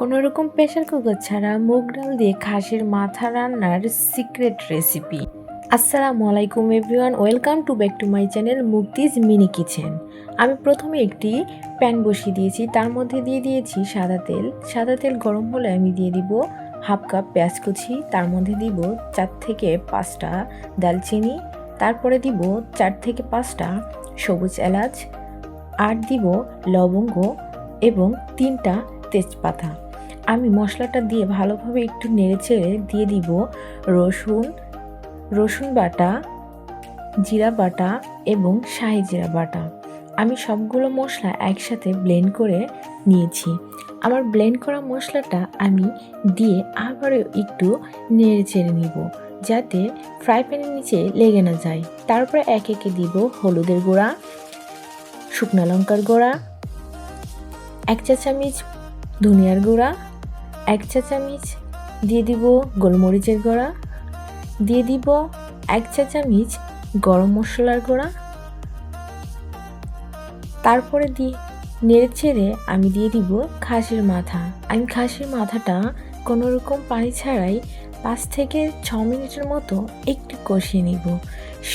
কোনো রকম pressure cooker ছাড়া মুগ ডাল দিয়ে খাসির মাথা রান্নার সিক্রেট রেসিপি। আসসালামু আলাইকুম everyone, welcome to back to my channel Mukti's mini kitchen. আমি প্রথমে একটি প্যান বসিয়ে দিয়েছি, তার মধ্যে দিয়ে দিয়েছি সাদা তেল। সাদা তেল গরম হলে আমি দিয়ে দিব হাফ কাপ পেঁয়াজ কুচি, তার মধ্যে দিব চার থেকে পাঁচটা দালচিনি, তারপরে দিব চার থেকে পাঁচটা সবুজ এলাচ, আর দিব লবঙ্গ এবং তিনটা তেজপাতা। আমি মশলাটা দিয়ে ভালোভাবে একটু নেড়েচেড়ে দিয়ে দিব রসুন রসুন বাটা, জিরা বাটা এবং শাহি জিরা বাটা। আমি সবগুলো মশলা একসাথে ব্লেন্ড করে নিয়েছি। আমার ব্লেন্ড করা মশলাটা আমি দিয়ে আবারও একটু নেড়ে চেড়ে নিব যাতে ফ্রাই প্যানের নিচে লেগে না যায়। তারপরে এক একে দিব হলুদের গুঁড়া, শুকনো লঙ্কার গুঁড়া, এক চা চামচ ধনিয়ার গুঁড়া এক চা চামচ দিয়ে দিব গোলমরিচের গুঁড়া, দিয়ে দিব এক চা চামচ গরম মশলার গুঁড়া। তারপরে দিয়ে নেড়ে ছেড়ে আমি দিয়ে দিব খাসির মাথা। আমি খাসির মাথাটা কোনো রকম পানি ছাড়াই পাঁচ থেকে ছ মিনিটের মতো একটু কষিয়ে নিব,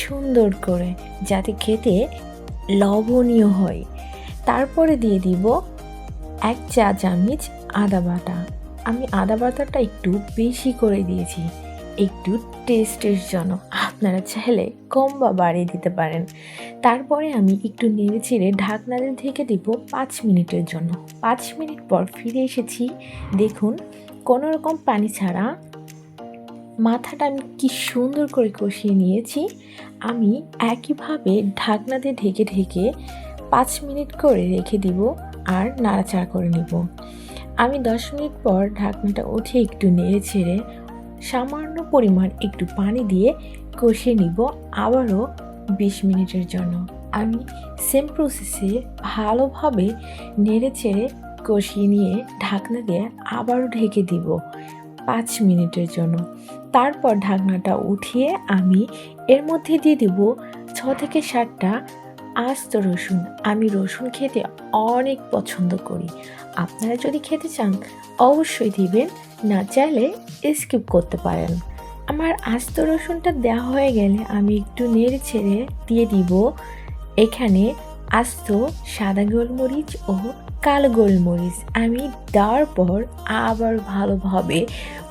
সুন্দর করে, যাতে খেতে লবণীয় হয়। তারপরে দিয়ে দিব এক চা চামচ আদা বাটা। আমি আদা বাটাটা একটু বেশি করে দিয়েছি। একটু টেস্টের জন্য। আপনারা চাইলে কম বা বাড়িয়ে দিতে পারেন। তারপরে আমি একটু নেড়ে ছেড়ে ঢাকনা দিয়ে ঢেকে দিব পাঁচ মিনিটের জন্য। পাঁচ মিনিট পর ফিরে এসেছি। দেখুন, কোনো রকম পানি ছাড়া মাথাটা আমি কি সুন্দর করে কষিয়ে নিয়েছি। আমি একইভাবে ঢাকনা দিয়ে ঢেকে ঢেকে পাঁচ মিনিট করে রেখে দিব আর নাড়াচাড়া করে নিব। আমি দশ মিনিট পর ঢাকনাটা উঠে একটু নেড়ে ছেড়ে সামান্য পরিমাণ একটু পানি দিয়ে কষিয়ে নিব আবারও বিশ মিনিটের জন্য। আমি সেম প্রসেসে ভালোভাবে নেড়ে চেড়ে কষিয়ে নিয়ে ঢাকনা দিয়ে আবারও ঢেকে দিব পাঁচ মিনিটের জন্য। তারপর ঢাকনাটা উঠিয়ে আমি এর মধ্যে দিয়ে দিব ছ থেকে সাতটা আস্ত রসুন। আমি রসুন খেতে অনেক পছন্দ করি। আপনারা যদি খেতে চান, অবশ্যই দিবেন, না চাইলে স্কিপ করতে পারেন। আমার আস্ত রসুনটা দেওয়া হয়ে গেলে আমি একটু নেড়ে ছেড়ে দিয়ে দিব। এখানে আস্ত সাদা গোলমরিচ ও কালো গোলমরিচ। আমি দেওয়ার পর আবার ভালোভাবে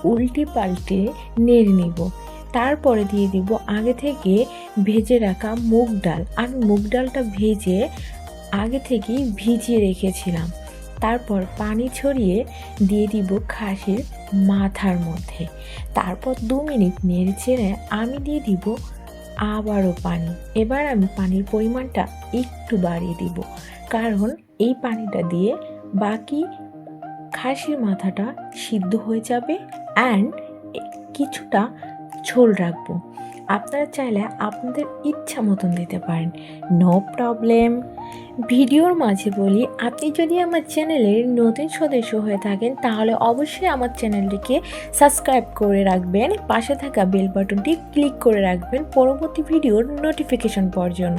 উল্টে পাল্টে নেড়ে নিব। তারপরে দিয়ে দিব আগে থেকে ভেজে রাখা মুগ ডাল। আমি মুগ ডালটা ভেজে আগে থেকেই ভিজিয়ে রেখেছিলাম। তারপর পানি ছড়িয়ে দিয়ে দিব খাসির মাথার মধ্যে। তারপর দু মিনিট নেড়ে চেড়ে আমি দিয়ে দিব আবারও পানি। এবার আমি পানির পরিমাণটা একটু বাড়িয়ে দিব। কারণ এই পানিটা দিয়ে বাকি খাসির মাথাটা সিদ্ধ হয়ে যাবে। অ্যান্ড কিছুটা ঝোল রাখব। আপনারা চাইলে আপনাদের ইচ্ছা মতন দিতে পারেন। নো প্রবলেম ভিডিওর মাঝে বলি, আপনি যদি আমার চ্যানেলের নতুন সদস্য হয়ে থাকেন, তাহলে অবশ্যই আমার চ্যানেলটিকে সাবস্ক্রাইব করে রাখবেন। পাশে থাকা বেল বাটনটি ক্লিক করে রাখবেন পরবর্তী ভিডিওর নোটিফিকেশন পাওয়ার জন্য।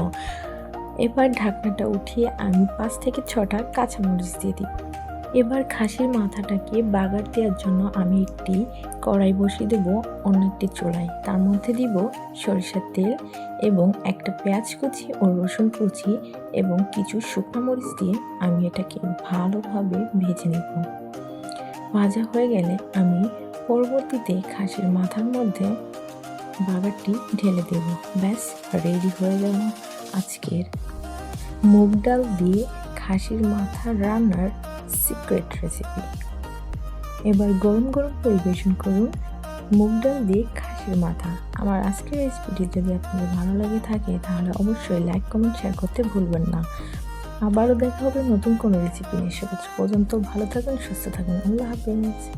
এবার ঢাকনাটা উঠিয়ে আমি পাঁচ থেকে ছটা কাঁচামরিচ দিয়ে দিই। এবার খাসির মাথাটাকে বাগার দেওয়ার জন্য আমি একটি কড়াই বসিয়ে দেব, অন্য একটি চোড়াই তার মধ্যে দিব সরিষার তেল এবং একটা পেঁয়াজ কুচি ও রসুন কুচি এবং কিছু শুকনো মরিচ দিয়ে আমি এটাকে ভালোভাবে ভেজে নেব। ভাজা হয়ে গেলে আমি পরবর্তীতে খাসির মাথার মধ্যে বাগারটি ঢেলে দেব। ব্যাস, রেডি হয়ে গেল আজকের মুগ ডাল দিয়ে খাসির মাথা রান্নার সিক্রেট রেসিপি এবার গরম গরম পরিবেশন করুন মুগ ডাল দিয়ে খাসির মাথা। আমার আজকের রেসিপিটি যদি আপনাদের ভালো লাগে থাকে, তাহলে অবশ্যই লাইক কমেন্ট শেয়ার করতে ভুলবেন না। আবারও দেখা হবে নতুন কোনো রেসিপি নিয়ে। সে পর্যন্ত ভালো থাকুন, সুস্থ থাকুন। আল্লাহ হাফিজ।